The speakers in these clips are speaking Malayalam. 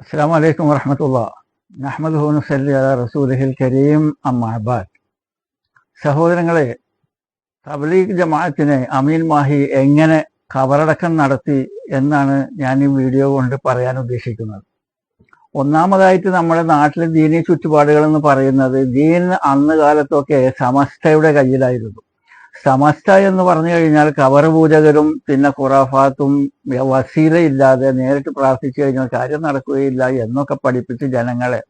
അസ്സാം വലൈക്കും വറഹമത്തുള്ള. നഹമ്മദ് ഹുനുസല്ലി അല റസൂലഹിൽ കരീം അമ്മാബാദ് സഹോദരങ്ങളെ തബ്ലീഗ് ജമാഅത്തിനെ അമീൻ മാഹി എങ്ങനെ കവറടക്കം നടത്തി എന്നാണ് ഞാൻ ഈ വീഡിയോ കൊണ്ട് പറയാൻ ഉദ്ദേശിക്കുന്നത്. ഒന്നാമതായിട്ട് നമ്മുടെ നാട്ടിലെ ദീനീ ചുറ്റുപാടുകൾ എന്ന് പറയുന്നത് ദീൻ അന്ന് കാലത്തൊക്കെ സമസ്തയുടെ കയ്യിലായിരുന്നു. സമസ്ത എന്ന് പറഞ്ഞു കഴിഞ്ഞാൽ കബർ പൂജകരും പിന്നെ ഖുറാഫാത്തും വസീലയില്ലാതെ നേരിട്ട് പ്രാർത്ഥിച്ചു കഴിഞ്ഞാൽ കാര്യം നടക്കുകയില്ല എന്നൊക്കെ പഠിപ്പിച്ച് ജനങ്ങളെ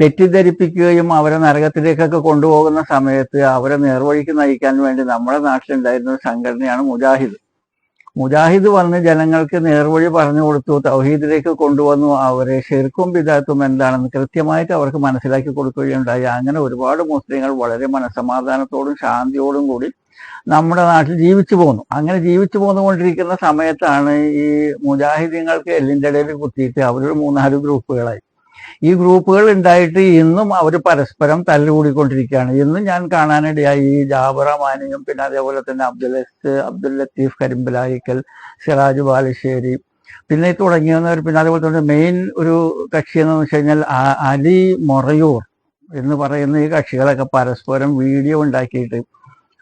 തെറ്റിദ്ധരിപ്പിക്കുകയും അവരെ നരകത്തിലേക്കൊക്കെ കൊണ്ടുപോകുന്ന സമയത്ത് അവരെ നേർവഴിക്ക് നയിക്കാൻ വേണ്ടി നമ്മുടെ നാട്ടിലുണ്ടായിരുന്ന ഒരു സംഘടനയാണ് മുജാഹിദ്. മുജാഹിദ് വന്ന് ജനങ്ങൾക്ക് നേർവഴി പറഞ്ഞു കൊടുത്തു തൗഹീദിലേക്ക് കൊണ്ടുവന്നു. അവരെ ശരിക്കും പിതാത്തും എന്താണെന്ന് കൃത്യമായിട്ട് അവർക്ക് മനസ്സിലാക്കി കൊടുക്കുകയുണ്ടായി. അങ്ങനെ ഒരുപാട് മുസ്ലിങ്ങൾ വളരെ മനസമാധാനത്തോടും ശാന്തിയോടും കൂടി നമ്മുടെ നാട്ടിൽ ജീവിച്ചു പോന്നു അങ്ങനെ ജീവിച്ചു പോന്നുകൊണ്ടിരിക്കുന്ന സമയത്താണ് ഈ മുജാഹിദീങ്ങൾക്ക് എല്ലിന്റെ ഇടയിൽ കുത്തിയിട്ട് അവരൊരു മൂന്നാൽ ഗ്രൂപ്പുകളായി. ഈ ഗ്രൂപ്പുകൾ ഉണ്ടായിട്ട് ഇന്നും അവർ പരസ്പരം തല്ലുകൂടിക്കൊണ്ടിരിക്കുകയാണ്. ഇന്നും ഞാൻ കാണാനിടയായി ഈ ജാബറ മാനിയും പിന്നെ അതേപോലെ തന്നെ അബ്ദുൽ അബ്ദുൽ ലത്തീഫ് കരിമ്പലായിക്കൽ സിറാജ് ബാലുശ്ശേരി പിന്നെ തുടങ്ങിയവർ പിന്നെ അതേപോലെ തന്നെ മെയിൻ ഒരു കക്ഷി എന്ന് വെച്ച് കഴിഞ്ഞാൽ അലി മൊറയൂർ എന്ന് പറയുന്ന ഈ കക്ഷികളൊക്കെ പരസ്പരം വീഡിയോ ഉണ്ടാക്കിയിട്ട്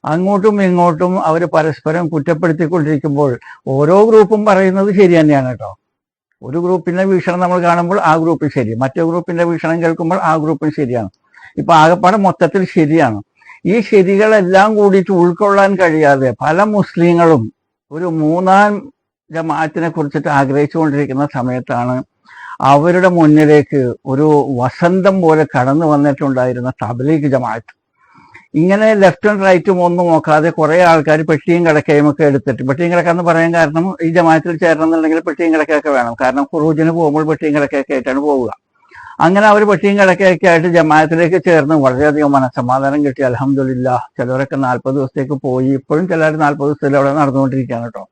അങ്ങോട്ടും ഇങ്ങോട്ടും അവർ പരസ്പരം കുറ്റപ്പെടുത്തിക്കൊണ്ടിരിക്കുമ്പോൾ ഓരോ ഗ്രൂപ്പും പറയുന്നത് ശരി തന്നെയാണ് കേട്ടോ. ഒരു ഗ്രൂപ്പിന്റെ വീക്ഷണം നമ്മൾ കാണുമ്പോൾ ആ ഗ്രൂപ്പിൽ ശരി മറ്റേ ഗ്രൂപ്പിന്റെ വീക്ഷണം കേൾക്കുമ്പോൾ ആ ഗ്രൂപ്പിൽ ശരിയാണ്. ഇപ്പൊ ആകപ്പാടെ മൊത്തത്തിൽ ശരിയാണ്. ഈ ശരികളെല്ലാം കൂടിയിട്ട് ഉൾക്കൊള്ളാൻ കഴിയാതെ പല മുസ്ലിങ്ങളും ഒരു മൂന്നാം ജമാഅത്തിനെ കുറിച്ചിട്ട് ആഗ്രഹിച്ചുകൊണ്ടിരിക്കുന്ന സമയത്താണ് അവരുടെ മുന്നിലേക്ക് ഒരു വസന്തം പോലെ കടന്നു വന്നിട്ടുണ്ടായിരുന്ന തബ്ലീഗ് ജമാഅത്ത്. ഇങ്ങനെ ലെഫ്റ്റും റൈറ്റും ഒന്നും നോക്കാതെ കുറെ ആൾക്കാർ പെട്ടിയും കിടക്കയും ഒക്കെ എടുത്തിട്ട് പെട്ടിയും കിടക്ക എന്ന് പറയാൻ കാരണം ഈ ജമാത്തിൽ ചേരണം എന്നുണ്ടെങ്കിൽ പെട്ടിയും കിടക്കയൊക്കെ വേണം. കാരണം ഖുറൂജിന് പോകുമ്പോൾ പെട്ടിയും കിടക്കയൊക്കെ ആയിട്ടാണ് പോവുക. അങ്ങനെ അവർ പെട്ടിയും കിടക്കയൊക്കെ ആയിട്ട് ജമാത്തിലേക്ക് ചേർന്ന് വളരെയധികം മനസ്സമാധാനം കിട്ടി. അലഹമില്ല ചിലവരൊക്കെ നാൽപ്പത് ദിവസത്തേക്ക് പോയി. ഇപ്പോഴും ചിലർ നാൽപ്പത് ദിവസത്തിൽ അവിടെ നടന്നുകൊണ്ടിരിക്കുകയാണ് കേട്ടോ.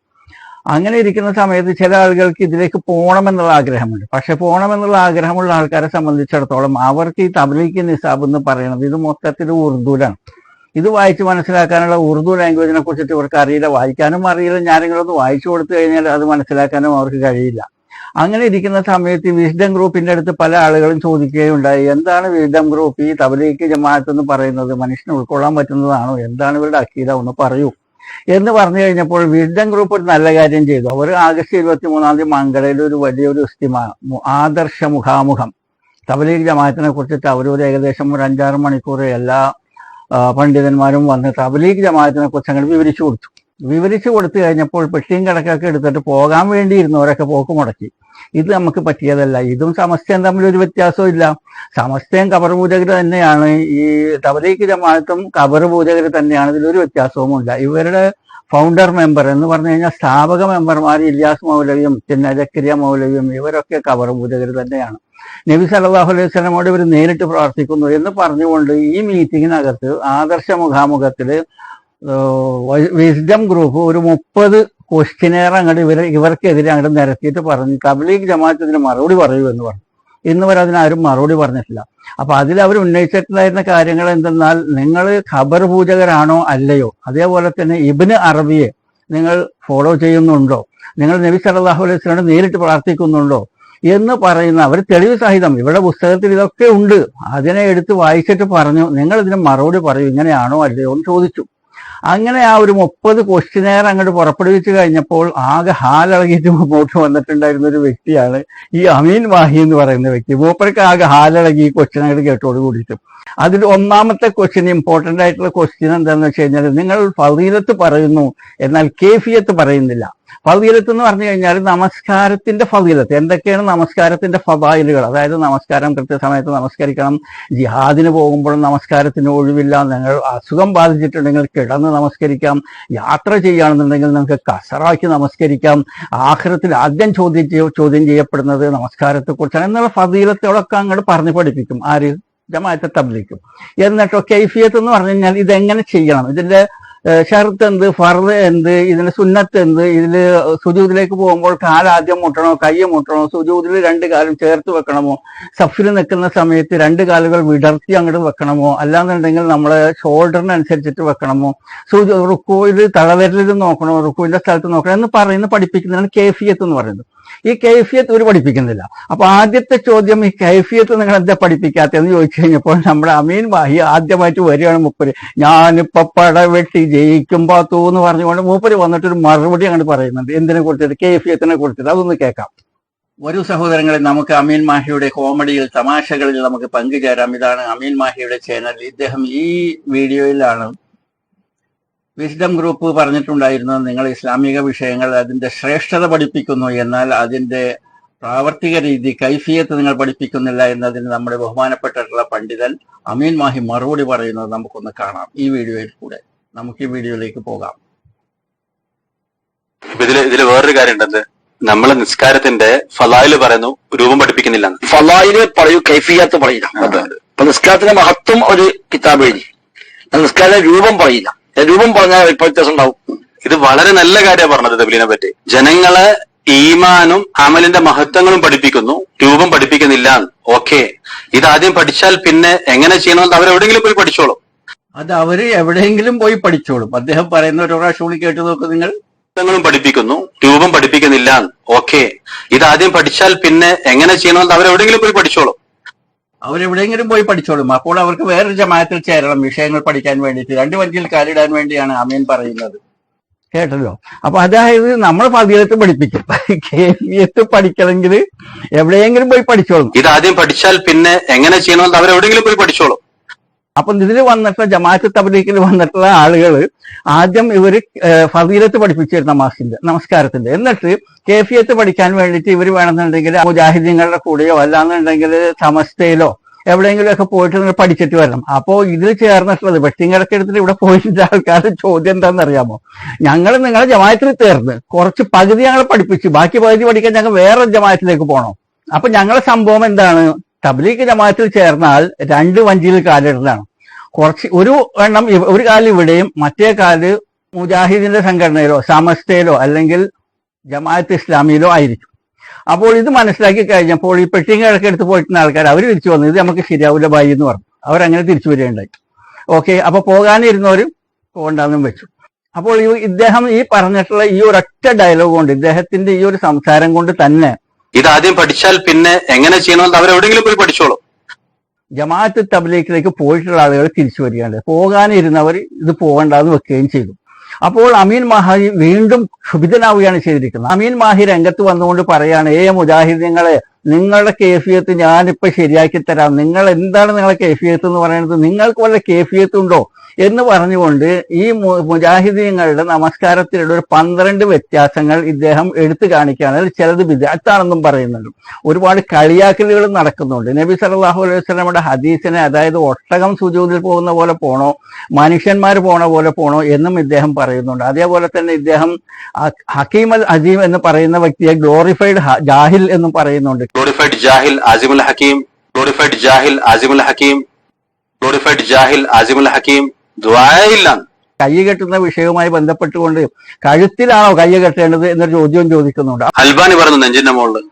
അങ്ങനെ ഇരിക്കുന്ന സമയത്ത് ചില ആളുകൾക്ക് ഇതിലേക്ക് പോകണമെന്നുള്ള ആഗ്രഹമുണ്ട്. പക്ഷെ പോകണമെന്നുള്ള ആഗ്രഹമുള്ള ആൾക്കാരെ സംബന്ധിച്ചിടത്തോളം അവർക്ക് ഈ തബ്ലീഗ് നിസാബ് എന്ന് പറയുന്നത് ഇത് മൊത്തത്തിൽ ഉറുദുലാണ്. ഇത് വായിച്ച് മനസ്സിലാക്കാനുള്ള ഉറുദു ലാംഗ്വേജിനെ കുറിച്ചിട്ട് ഇവർക്ക് അറിയില്ല. വായിക്കാനും അറിയില്ല. ഞാനെങ്കിലും ഒന്ന് വായിച്ചു കൊടുത്തു കഴിഞ്ഞാൽ അത് മനസ്സിലാക്കാനും അവർക്ക് കഴിയില്ല. അങ്ങനെ ഇരിക്കുന്ന സമയത്ത് വിസ്ഡം ഗ്രൂപ്പിന്റെ അടുത്ത് പല ആളുകളും ചോദിക്കുകയുണ്ടായി. എന്താണ് വിസ്ഡം ഗ്രൂപ്പ്? ഈ തബലീക്ക് ജമാഅത്ത് എന്ന് പറയുന്നത് മനുഷ്യന് ഉൾക്കൊള്ളാൻ പറ്റുന്നതാണോ? എന്താണ് ഇവരുടെ അക്കീത? ഒന്ന് പറയൂ. എന്ന് പറഞ്ഞു കഴിഞ്ഞപ്പോൾ വിരുദ്ധൻ ഗ്രൂപ്പ് ഒരു നല്ല കാര്യം ചെയ്തു. അവർ ആഗസ്റ്റ് ഇരുപത്തി മൂന്നാം തീയതി മംഗളയിൽ ഒരു വലിയൊരു ഇസ്തിമ ആദർശ മുഖാമുഖം. തബലീഗ് ജമാഅത്തിനെ കുറിച്ചിട്ട് അവരൊരു ഏകദേശം ഒരു അഞ്ചാറ് മണിക്കൂർ എല്ലാ പണ്ഡിതന്മാരും വന്ന് തബലീഗ് ജമാഅത്തിനെ കുറിച്ച് അങ്ങനെ വിവരിച്ചു കൊടുത്തു. വിവരിച്ചു കൊടുത്തു കഴിഞ്ഞപ്പോൾ പെട്ടിയും കിടക്കൊക്കെ എടുത്തിട്ട് പോകാൻ വേണ്ടിയിരുന്നവരൊക്കെ പോക്ക് മുടക്കി. ഇത് നമുക്ക് പറ്റിയതല്ല. ഇതും സമസ്തയും തമ്മിൽ ഒരു വ്യത്യാസവും ഇല്ല. സമസ്തയും കബർ തന്നെയാണ്. ഈ തബലീക്ക് ജമാഅത്തും കബർ പൂജകർ തന്നെയാണ്. ഇതിലൊരു വ്യത്യാസവുമില്ല. ഇവരുടെ ഫൗണ്ടർ മെമ്പർ എന്ന് പറഞ്ഞു കഴിഞ്ഞാൽ സ്ഥാപക മെമ്പർമാർ ഇല്യാസ് മൗലവിയും പിന്നെ ജക്കരിയ മൗലവിയും ഇവരൊക്കെ കബർ പൂജകർ തന്നെയാണ്. നബി സല്ലാഹു അലൈഹി സ്വലമോട് ഇവർ നേരിട്ട് പ്രാർത്ഥിക്കുന്നു എന്ന് പറഞ്ഞുകൊണ്ട് ഈ മീറ്റിങ്ങിനകത്ത് ആദർശ മുഖാമുഖത്തിൽ വിസ്ഡം ഗ്രൂപ്പ് ഒരു മുപ്പത് ക്വസ്റ്റിനെയർ അങ്ങോട്ട് ഇവർ ഇവർക്കെതിരെ അങ്ങോട്ട് നിരത്തിയിട്ട് പറഞ്ഞു. തബ്ലീഗ് ജമാഅത്ത് ഇതിന് മറുപടി പറയൂ എന്ന് പറഞ്ഞു. ഇന്ന് വരെ അതിനാരും മറുപടി പറഞ്ഞിട്ടില്ല. അപ്പൊ അതിൽ അവർ ഉന്നയിച്ചിട്ടുണ്ടായിരുന്ന കാര്യങ്ങൾ എന്തെന്നാൽ നിങ്ങൾ ഖബർ പൂജകരാണോ അല്ലയോ? അതേപോലെ തന്നെ ഇബിന് അറബിയെ നിങ്ങൾ ഫോളോ ചെയ്യുന്നുണ്ടോ? നിങ്ങൾ നബി സല്ലാഹു അലൈഹി സ്വലം നേരിട്ട് പ്രാർത്ഥിക്കുന്നുണ്ടോ? എന്ന് പറയുന്ന അവർ തെളിവ് സഹിതം ഇവിടെ പുസ്തകത്തിൽ ഇതൊക്കെ ഉണ്ട്. അതിനെ എടുത്ത് വായിച്ചിട്ട് പറഞ്ഞു നിങ്ങൾ ഇതിന് മറുപടി പറയൂ ഇങ്ങനെയാണോ അല്ലയോ എന്ന് ചോദിച്ചു. അങ്ങനെ ആ ഒരു മുപ്പത് ക്വസ്റ്റിനെയർ അങ്ങോട്ട് പുറപ്പെടുവിച്ച് കഴിഞ്ഞപ്പോൾ ആകെ ഹാലിളകിയിട്ട് മുമ്പോട്ട് വന്നിട്ടുണ്ടായിരുന്ന ഒരു വ്യക്തിയാണ് ഈ അമീൻ വാഹി എന്ന് പറയുന്ന വ്യക്തി. മൂപ്പർക്ക് ആകെ ഹാലിളകി ഈ ക്വസ്റ്റ്യൻ അങ്ങോട്ട് കേട്ടോട് കൂടിയിട്ട്. അതിൽ ഒന്നാമത്തെ ക്വസ്റ്റ്യൻ ഇമ്പോർട്ടന്റ് ആയിട്ടുള്ള ക്വസ്റ്റ്യൻ എന്താണെന്ന് വെച്ച് കഴിഞ്ഞാൽ നിങ്ങൾ ഫതീലത്ത് പറയുന്നു എന്നാൽ കേഫിയത്ത് പറയുന്നില്ല. ഫതീലത്ത് എന്ന് പറഞ്ഞു കഴിഞ്ഞാൽ നമസ്കാരത്തിന്റെ ഫതീലത്ത് എന്തൊക്കെയാണ് നമസ്കാരത്തിന്റെ ഫതായിലുകൾ അതായത് നമസ്കാരം കൃത്യസമയത്ത് നമസ്കരിക്കണം. ജിഹാദിന് പോകുമ്പോഴും നമസ്കാരത്തിന് ഒഴിവില്ല. നിങ്ങൾ അസുഖം ബാധിച്ചിട്ടുണ്ടെങ്കിൽ കിടന്ന് നമസ്കരിക്കാം. യാത്ര ചെയ്യുകയാണെന്നുണ്ടെങ്കിൽ നിങ്ങൾക്ക് കസറാക്കി നമസ്കരിക്കാം. ആഹ്രത്തിൽ ആദ്യം ചോദ്യം ചോദ്യം ചെയ്യപ്പെടുന്നത് നമസ്കാരത്തെക്കുറിച്ചാണ്. എന്നുള്ള ഫതീലത്തോടൊക്കെ അങ്ങോട്ട് പറഞ്ഞു പഠിപ്പിക്കും. ആര്? ജമാഅത്തെ തബ്ലിക്കും എന്നിട്ടോ കൈഫിയത്ത് എന്ന് പറഞ്ഞു കഴിഞ്ഞാൽ ഇതെങ്ങനെ ചെയ്യണം? ഇതിന്റെ ഷർത്ത് എന്ത് ഫർദ് എന്ത് ഇതിന് സുന്നത്ത് എന്ത് ഇതിൽ സുജൂതിലേക്ക് പോകുമ്പോൾ കാലാദ്യം മുട്ടണോ കൈ മുട്ടണോ സുജൂതിൽ രണ്ട് കാലം ചേർത്ത് വെക്കണമോ സഫിൽ നിൽക്കുന്ന സമയത്ത് രണ്ട് കാലുകൾ വിടർത്തി അങ്ങോട്ട് വെക്കണമോ അല്ലാന്നുണ്ടെങ്കിൽ നമ്മളെ ഷോൾഡറിനനുസരിച്ചിട്ട് വെക്കണമോ സുജു റുക്കോയിൽ തളവരലിൽ നോക്കണോ റുക്കോയിന്റെ സ്ഥലത്ത് നോക്കണോ എന്ന് പറയുന്ന പഠിപ്പിക്കുന്നതാണ് കേഫിയത്ത് എന്ന് പറയുന്നത്. ഈ കൈഫിയത്ത് ഒരു പഠിപ്പിക്കുന്നില്ല. അപ്പൊ ആദ്യത്തെ ചോദ്യം ഈ കൈഫിയത്ത് നിങ്ങൾ എന്താ പഠിപ്പിക്കാത്തതെന്ന് ചോദിച്ചു കഴിഞ്ഞപ്പോൾ നമ്മുടെ അമീൻ ബാഹി ആദ്യമായിട്ട് വരികയാണ് മൂപ്പര്. ഞാനിപ്പോ പടവെട്ടി ജയിക്കും പാത്തു പറഞ്ഞുകൊണ്ട് മൂപ്പര് വന്നിട്ട് ഒരു മറുപടി അങ്ങോട്ട് പറയുന്നുണ്ട്. എന്തിനെ കുറിച്ചിട്ട് കൈഫിയത്തിനെ കുറിച്ചിട്ട് അതൊന്ന് കേൾക്കാം. ഒരു സഹോദരങ്ങളെ നമുക്ക് അമീൻ മാഹിയുടെ കോമഡിയിൽ തമാശകളിൽ നമുക്ക് പങ്കുചേരാം. ഇതാണ് അമീൻ മാഹിയുടെ ചാനൽ ഇദ്ദേഹം ഈ വീഡിയോയിലാണ് വിസ്ഡം ഗ്രൂപ്പ് പറഞ്ഞിട്ടുണ്ടായിരുന്നു നിങ്ങൾ ഇസ്ലാമിക വിഷയങ്ങൾ അതിന്റെ ശ്രേഷ്ഠത പഠിപ്പിക്കുന്നു എന്നാൽ അതിന്റെ പ്രാവർത്തിക രീതി കൈഫിയത്ത് നിങ്ങൾ പഠിപ്പിക്കുന്നില്ല എന്നതിന് നമ്മുടെ ബഹുമാനപ്പെട്ടിട്ടുള്ള പണ്ഡിതൻ അമീൻ മാഹി മറുപടി പറയുന്നത് നമുക്കൊന്ന് കാണാം ഈ വീഡിയോയിൽ കൂടെ. നമുക്ക് ഈ വീഡിയോയിലേക്ക് പോകാം. ഇപ്പൊ ഇതിൽ ഇതിൽ വേറൊരു കാര്യം ഉണ്ടത് നമ്മൾ നിസ്കാരത്തിന്റെ ഫലായിൽ പറയുന്നു രൂപം പഠിപ്പിക്കുന്നില്ല. ഫലായിൽ പറയൂ കൈഫിയാത്ത് പറയില്ല. നിസ്കാരത്തിന്റെ മഹത്വം ഒരു കിതാബ് എഴുതി. നിസ്കാരത്തിന്റെ രൂപം പറയില്ല. രൂപം പറഞ്ഞാൽ വ്യത്യാസം ഉണ്ടാവും. ഇത് വളരെ നല്ല കാര്യമാണ് പറഞ്ഞത് തബിലിനെ പറ്റി. ജനങ്ങളെ ഈമാനും അമലിന്റെ മഹത്വങ്ങളും പഠിപ്പിക്കുന്നു. രൂപം പഠിപ്പിക്കുന്നില്ല. ഓക്കെ. ഇത് ആദ്യം പഠിച്ചാൽ പിന്നെ എങ്ങനെ ചെയ്യണമെന്ന് അവർ എവിടെയെങ്കിലും പോയി പഠിച്ചോളും. അത് അവർ എവിടെയെങ്കിലും പോയി പഠിച്ചോളും. അദ്ദേഹം പറയുന്ന ഒരു പ്രാവശ്യം കൂടി കേട്ടു നോക്ക് നിങ്ങൾ. മഹത്വങ്ങളും പഠിപ്പിക്കുന്നു. രൂപം പഠിപ്പിക്കുന്നില്ല. ഓക്കെ. ഇത് ആദ്യം പഠിച്ചാൽ പിന്നെ എങ്ങനെ ചെയ്യണമെന്ന് അവരെവിടെങ്കിലും പോയി പഠിച്ചോളും. അവരെവിടെയെങ്കിലും പോയി പഠിച്ചോളും. അപ്പോൾ അവർക്ക് വേറൊരു ജമാത്തിൽ ചേരണം വിഷയങ്ങൾ പഠിക്കാൻ വേണ്ടിയിട്ട്. രണ്ട് വഞ്ചിയിൽ കാലിടാൻ വേണ്ടിയാണ് അമീൻ പറയുന്നത്. കേട്ടല്ലോ? അപ്പൊ അതായത് നമ്മൾ ഫതിയത്ത് പഠിപ്പിക്കും. കേഫിയത്ത് പഠിക്കണമെങ്കിൽ എവിടെയെങ്കിലും പോയി പഠിച്ചോളും. ഇത് ആദ്യം പഠിച്ചാൽ പിന്നെ എങ്ങനെ ചെയ്യണമെന്ന് അവരെവിടെയെങ്കിലും പോയി പഠിച്ചോളും. അപ്പൊ ഇതിൽ വന്നിട്ടുള്ള ജമാഅത്ത് തബലീഖിൽ വന്നിട്ടുള്ള ആളുകൾ ആദ്യം ഇവർ ഫതീലത്ത് പഠിപ്പിച്ചിരുന്ന മാസിന്റെ നമസ്കാരത്തിന്റെ. എന്നിട്ട് കേഫിയത്ത് പഠിക്കാൻ വേണ്ടിയിട്ട് ഇവർ വേണമെന്നുണ്ടെങ്കിൽ മുജാഹിദീങ്ങളുടെ കൂടെയോ അല്ലാന്നുണ്ടെങ്കിൽ സമസ്തയിലോ എവിടെയെങ്കിലും ഒക്കെ പോയിട്ട് നിങ്ങൾ പഠിച്ചിട്ട് വരണം. അപ്പോ ഇതിൽ ചേർന്നിട്ടുള്ളത് വെട്ടിങ്ങടക്ക് ഇവിടെ പോയിട്ട് ആൾക്കാരുടെ ചോദ്യം എന്താണെന്ന് അറിയാമോ ഞങ്ങൾ നിങ്ങളെ ജമാഅത്തിൽ തീർന്ന് കുറച്ച് പകുതി ഞങ്ങൾ പഠിപ്പിച്ചു. ബാക്കി പകുതി പഠിക്കാൻ ഞങ്ങൾ വേറെ ജമാഅത്തിലേക്ക് പോകണം അപ്പൊ ഞങ്ങളെ സംഭവം എന്താണ്? തബ്ലീഗ് ജമാഅത്തിൽ ചേർന്നാൽ രണ്ട് വഞ്ചിയിൽ കാലിടലാണ് കുറച്ച് ഒരു എണ്ണം ഒരു കാൽ ഇവിടെയും മറ്റേ കാൽ മുജാഹിദിന്റെ സംഘടനയിലോ സമസ്തയിലോ അല്ലെങ്കിൽ ജമാഅത്ത് ഇസ്ലാമിയിലോ ആയിരിക്കും. അപ്പോൾ ഇത് മനസ്സിലാക്കി കഴിഞ്ഞപ്പോൾ ഈ പെട്ടിങ് എടുത്ത് പോയിട്ടുള്ള ആൾക്കാർ അവർ തിരിച്ചു വന്നു. ഇത് നമുക്ക് ശരിയാവില്ല ബായി എന്ന് പറഞ്ഞു. അവരങ്ങനെ തിരിച്ചു വരികയുണ്ടായി. ഓക്കെ അപ്പൊ പോകാനിരുന്നവരും പോകണ്ടെന്നും വെച്ചു. അപ്പോൾ ഇദ്ദേഹം ഈ പറഞ്ഞിട്ടുള്ള ഈ ഒരൊറ്റ ഡയലോഗ് കൊണ്ട് ഇദ്ദേഹത്തിന്റെ ഈ ഒരു സംസാരം കൊണ്ട് തന്നെ ഇത് ആദ്യം പഠിച്ചാൽ പിന്നെ എങ്ങനെ ചെയ്യണമെന്ന് അവരെവിടെങ്കിലും പോയി പഠിച്ചോളൂ. ജമാഅത്ത് തബ്ലീഖിലേക്ക് പോയിട്ടുള്ള ആളുകൾ തിരിച്ചു വരികയാണ്. പോകാനിരുന്നവർ ഇത് പോകണ്ടെന്ന് വെക്കുകയും ചെയ്തു. അപ്പോൾ അമീൻ മാഹി വീണ്ടും ക്ഷുഭിതനാവുകയാണ് ചെയ്തിരിക്കുന്നത്. അമീൻ മാഹി രംഗത്ത് വന്നുകൊണ്ട് പറയാണ് ഏ മുജാഹിദീങ്ങളെ നിങ്ങളുടെ കേഫിയത്ത് ഞാനിപ്പോ ശരിയാക്കി തരാം. നിങ്ങൾ എന്താണ് നിങ്ങളുടെ കേഫിയത്ത് എന്ന് പറയുന്നത്? നിങ്ങൾക്ക് വല്ല കേഫിയത്ത് ഉണ്ടോ? എന്ന് പറഞ്ഞുകൊണ്ട് ഈ മുജാഹിദീങ്ങളുടെ നമസ്കാരത്തിലുള്ള ഒരു പന്ത്രണ്ട് വ്യത്യാസങ്ങൾ ഇദ്ദേഹം എടുത്തു കാണിക്കുകയാണ്. അതിൽ ചിലത് വിദഗ്ധാണെന്നും പറയുന്നുണ്ട്. ഒരുപാട് കളിയാക്കലുകൾ നടക്കുന്നുണ്ട്. നബി സല്ലല്ലാഹു അലൈഹി വസല്ലമയുടെ ഹദീസിനെ അതായത് ഒട്ടകം സുജൂതിൽ പോകുന്ന പോലെ പോണോ മനുഷ്യന്മാർ പോണ പോലെ പോണോ എന്നും ഇദ്ദേഹം പറയുന്നുണ്ട്. അതേപോലെ തന്നെ ഇദ്ദേഹം ഹക്കീം അൽ അജീം എന്ന് പറയുന്ന വ്യക്തിയെ ഗ്ലോറിഫൈഡ് ജാഹിൽ എന്നും പറയുന്നുണ്ട്. ഗ്ലോറിഫൈഡ് ജാഹിൽ ആസിമുൽ ഹക്കീം ഗ്ലോറിഫൈഡ് ജാഹിൽ ആസിമുൽ ഹക്കീം ഗ്ലോറിഫൈഡ് ജാഹിൽ ആസിമുൽ ഹക്കീം ദ്വായില്ല കൈ കെട്ടുന്ന വിഷയവുമായി ബന്ധപ്പെട്ടുകൊണ്ട് കഴുത്തിലാണോ കൈ കെട്ടേണ്ടത് എന്നൊരു ചോദ്യം ചോദിക്കുന്നുണ്ട്. അൽബാനി പറഞ്ഞു നെഞ്ചിന്റെ മുകളിൽ